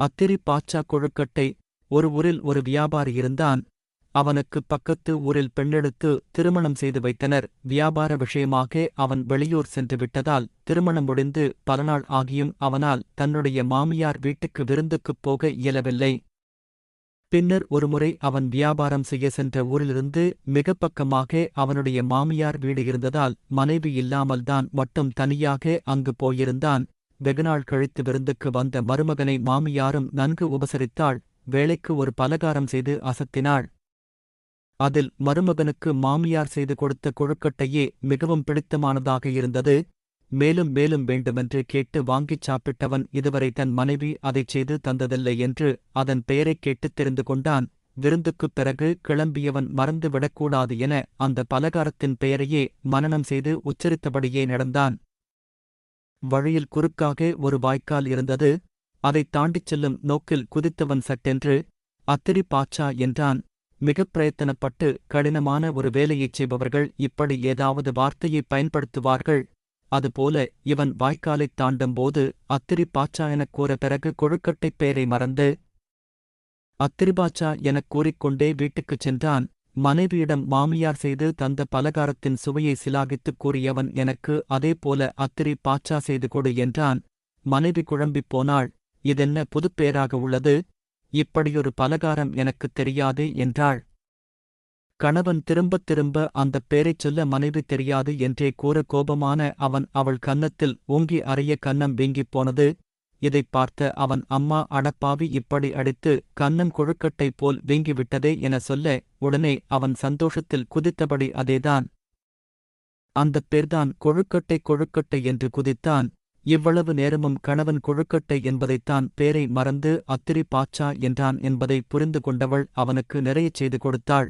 அத்திரி பாச்சா கொழுக்கட்டை ஒரு ஊரில் ஒரு வியாபாரி இருந்தான். அவனுக்கு பக்கத்து ஊரில் பெண்ணெடுத்து திருமணம் செய்து வைத்தனர். வியாபார விஷயமாக அவன் வெளியூர் சென்று விட்டதால் திருமணம் முடிந்து பல நாள் ஆகியும் அவனால் தன்னுடைய மாமியார் வீட்டுக்கு விருந்துக்குப் போக இயலவில்லை. பின்னர் ஒருமுறை அவன் வியாபாரம் செய்ய சென்ற ஊரிலிருந்து மிக பக்கமாக அவனுடைய மாமியார் வீடு இருந்ததால் மனைவி இல்லாமல்தான் மட்டும் தனியாக அங்கு போயிருந்தான். வெகுநாள் கழித்து விருந்துக்கு வந்த மருமகனை மாமியாரும் நன்கு உபசரித்தாள். வேலைக்கு ஒரு பலகாரம் செய்து அசத்தினாள். அதில் மருமகனுக்கு மாமியார் செய்து கொடுத்த கொழுக்கட்டையே மிகவும் பிடித்தமானதாக இருந்தது. மேலும் மேலும் வேண்டுமென்று கேட்டு வாங்கிச் சாப்பிட்டவன் இதுவரை தன் மனைவி அதைச் செய்து தந்ததில்லை என்று அதன் பெயரைக் கேட்டுத் தெரிந்து கொண்டான். விருந்துக்குப் பிறகு கிளம்பியவன் மறந்து விடக்கூடாது என அந்த பலகாரத்தின் பெயரையே மனனம் செய்து உச்சரித்தபடியே நடந்தான். வழியில் குறுக்காக ஒரு வாய்க்கால் இருந்தது. அதைத் தாண்டிச் செல்லும் நோக்கில் குதித்தவன் சட்டென்று அத்திரி பாச்சா என்றான். மிகப் பிரயத்தனப்பட்டு கடினமான ஒரு வேலையைச் செய்பவர்கள் இப்படி ஏதாவது வார்த்தையைப் பயன்படுத்துவார்கள். அதுபோல இவன் வாய்க்காலைத் தாண்டும்போது அத்திரி பாச்சா எனக் கூற பிறகு கொழுக்கட்டைப் பெயரை மறந்து அத்திரிபாச்சா எனக் கூறிக்கொண்டே வீட்டுக்குச் சென்றான். மனைவியிடம் மாமியார் செய்து தந்த பலகாரத்தின் சுவையை சிலாகித்துக் கூறியவன் எனக்கு அதேபோல அத்திரி பாச்சா செய்து கொடு என்றான். மனைவி குழம்பிப் போனாள். இதென்ன புதுப்பேராக உள்ளது? இப்படியொரு பலகாரம் எனக்குத் தெரியாது என்றாள். கணவன் திரும்பத் திரும்ப அந்தப் பேரைச் சொல்ல மனைவி தெரியாது என்றே கூற கோபமான அவன் அவள் கன்னத்தில் ஓங்கி அறைய கன்னம் வீங்கிப் போனது. இதைப் பார்த்த அவன் அம்மா அடப்பாவி இப்படி அடித்து கண்ணன் கொழுக்கட்டை போல் வீங்கிவிட்டதே என சொல்ல உடனே அவன் சந்தோஷத்தில் குதித்தபடி அதேதான். அந்தப் பேர்தான் கொழுக்கட்டை கொழுக்கட்டை என்று குதித்தான். இவ்வளவு நேரமும் கணவன் கொழுக்கட்டை என்பதைத்தான் பேரை மறந்து அத்திரி பாச்சா என்றான் என்பதை புரிந்து கொண்டவள் அவனுக்கு நிறையச் செய்து கொடுத்தாள்.